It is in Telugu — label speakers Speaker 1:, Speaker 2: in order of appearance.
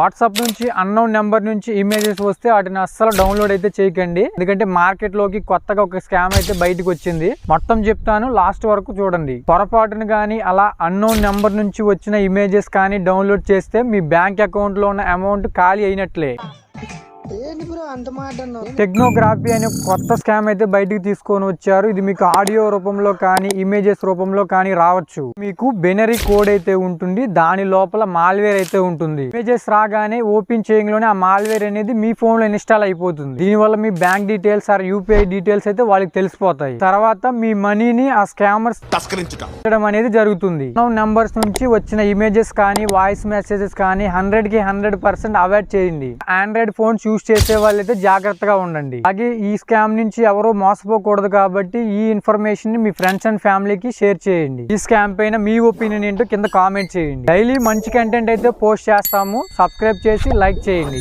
Speaker 1: వాట్సాప్ నుంచి అన్నోన్ నెంబర్ నుంచి ఇమేజెస్ వస్తే వాటిని అస్సలు డౌన్లోడ్ అయితే చేయకండి. ఎందుకంటే మార్కెట్లోకి కొత్తగా ఒక స్కామ్ అయితే బయటకు వచ్చింది. మొత్తం చెప్తాను లాస్ట్ వరకు చూడండి. పొరపాటును కానీ అలా అన్నోన్ నెంబర్ నుంచి వచ్చిన ఇమేజెస్ కానీ డౌన్లోడ్ చేస్తే మీ బ్యాంక్ అకౌంట్లో ఉన్న అమౌంట్ ఖాళీ అయినట్లే. టెక్నోగ్రఫీ అనే కొత్త స్కామ్ అయితే బయటికి తీసుకొని వచ్చారు. ఇది మీకు ఆడియో రూపంలో కానీ ఇమేజెస్ రూపంలో కానీ రావచ్చు. మీకు బెనరీ కోడ్ అయితే ఉంటుంది. దాని లోపల మాల్వేర్ అయితే ఉంటుంది. ఇమేజెస్ రాగానే ఓపెన్ చేయగానే ఆ మాల్వేర్ అనేది మీ ఫోన్లో ఇన్స్టాల్ అయిపోతుంది. దీనివల్ల మీ bank details or UPI details అయితే వాళ్ళకి తెలిసిపోతాయి. తర్వాత మీ మనీని ఆ స్కామర్స్
Speaker 2: తస్కరించుట.
Speaker 1: చేయడం అనేది జరుగుతుంది. నంబర్స్ నుంచి వచ్చిన ఇమేజెస్ కానీ వాయిస్ మెసేజెస్ కానీ హండ్రెడ్కి హండ్రెడ్ పర్సెంట్ అవాయిడ్ చేయండి. ఆండ్రాయిడ్ ఫోన్స్ యూస్ చేసే వాళ్ళైతే జాగ్రత్తగా ఉండండి. అలాగే ఈ స్కామ్ నుంచి ఎవరో మోసపోకూడదు కాబట్టి ఈ ఇన్ఫర్మేషన్ని మీ ఫ్రెండ్స్ అండ్ ఫ్యామిలీకి షేర్ చేయండి. ఈ స్కామ్ పైన మీ ఒపీనియన్ ఏంటో కింద కామెంట్ చేయండి. డైలీ మంచి కంటెంట్ అయితే పోస్ట్ చేస్తాము. సబ్స్క్రైబ్ చేసి లైక్ చేయండి.